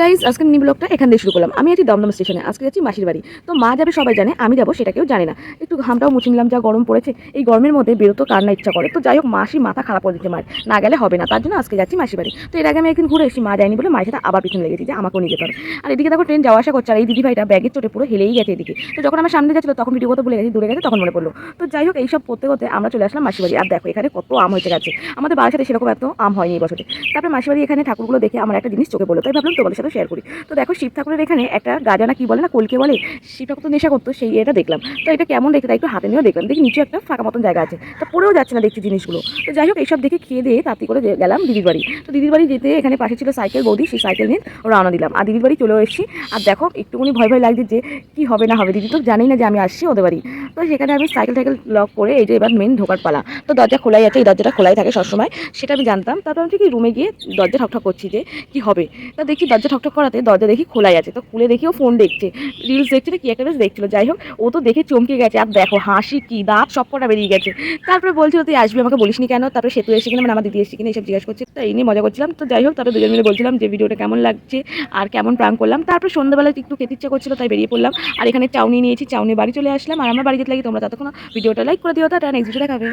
Guys আজকে mini ব্লগটা এখান দিয়ে শুরু করলাম। আমি আছি দমদম স্টেশনে, আজকে যাচ্ছি মাসির বাড়ি তো মা যাবে সবাই জানে, আমি যাব সেটা কেউ জানে না। একটু ঘামটাও মুছে নিলাম, যা গরম পড়েছে। এই গরমের মধ্যে বেরোতো কার না ইচ্ছা করে। তো যাই হোক, মাসি মাথা খারাপ করে দিতে মার না গেলে হবে না, তার জন্য আজকে যাচ্ছি মাসির বাড়ি তো এর আগে আমি একদিন ঘুরে এসেছি, মা যায়নি বলে মায়ের সাথে আবার পিছনে লেগেছি, যে আমাকেও নিয়ে যেতে হবে। আর এদিকে দেখো ট্রেন যাওয়া আসা করছে, আর এই দিদি ভাইটা ব্যাগের চোটে পুরো হেলেই গেছে এদিকে। তো যখন আমার সামনে যাচ্ছিল, তখন ভিডিও কথা বলে গেছি, দূরে গেছে, তখন মনে পড়ল। তো যাই হোক, এইসব করতে করতে আমরা চলে আসলাম মাসির বাড়ি আর দেখো, এখানে কত আম হয়েছে গেছে। আমাদের বাড়ির সাথে সেরকম এত আম হয়নি এই বছরে। তারপরে মাসির বাড়ি এখানে ঠাকুরগুলো দেখে আমার একটা জিনিস চোখে পড়ল, তাই ভাবলাম তোমাদের শেয়ার করি। তো দেখো শিব ঠাকুরের এখানে একটা গাজানা কি বলে না, কলকে বলে, শিব ঠাকুর তো নেশা করতো, সেই এটা দেখলাম। তো এটা কেমন দেখতে তাই একটু হাতে নিয়েও দেখলাম। দেখি নিচে একটা ফাঁকা মতন জায়গা আছে। তা পড়েও যাচ্ছে না দেখছি জিনিসগুলো। তো যাই হোক, এইসব দেখে খেয়ে দিয়ে তাঁতি করে গেলাম দিদির বাড়ি। তো দিদির বাড়ি যেতে এখানে পাশে ছিল সাইকেল বৌদি, সেই সাইকেল নিয়ে রওনা দিলাম। আর দিদির বাড়ি চলেও এসেছি। আর দেখো, একটুখানি ভয় ভয় লাগছে যে, কি হবে না হবে? দিদি তো জানেই না যে আমি আসছি ওদের বাড়ি। তো সেখানে আমি সাইকেল টাইকেল লক করে এই যে এবার মেন ঢোকার পালা। তো দরজা খোলাই আছে, এই দরজাটা খোলাই থাকে সবসময়। সেটা আমি জানতাম। তারপর আমি রুমে গিয়ে দরজা ঠকঠক করছি যে, কি হবে? তা দেখি দরজা ঠকঠক করাতে দরজা দেখি খোলাই আছে। তো খুলে দেখি ও ফোন দেখছে। রিলস দেখছে কি একটা বেশ দেখছিল। যাই হোক, ও তো দেখে চমকে গেছে। আর দেখো, হাসি কি দাঁত, সব কটা বেরিয়ে গেছে। তারপরে বলছিল, তুই আসবি আমাকে বলিসনি কেন? তারপরে সেতু এসে কিনা? মানে আমার দিদি এসে কিনা? এইসব জিজ্ঞাসা করছে। তো নিয়ে মজা করছিলাম। তো যাই হোক, তারপরে দুজন মিলে বলছিলাম যে, ভিডিওটা কেমন লাগছে? আর কেমন প্রাং করলাম? তারপরে সন্ধ্যাবেলা একটু খেতে ইচ্ছা করছিল, তাই বেরিয়ে পড়লাম। আর এখানে চাউনি নিয়েছি চাউনি বাড়ি চলে আসলাম। আর আমার বাড়ি যেতে লাগি তোমরা ততক্ষণ ভিডিওটা লাইক করে দিও। তা নেক্সট ভিডিও দেখাবে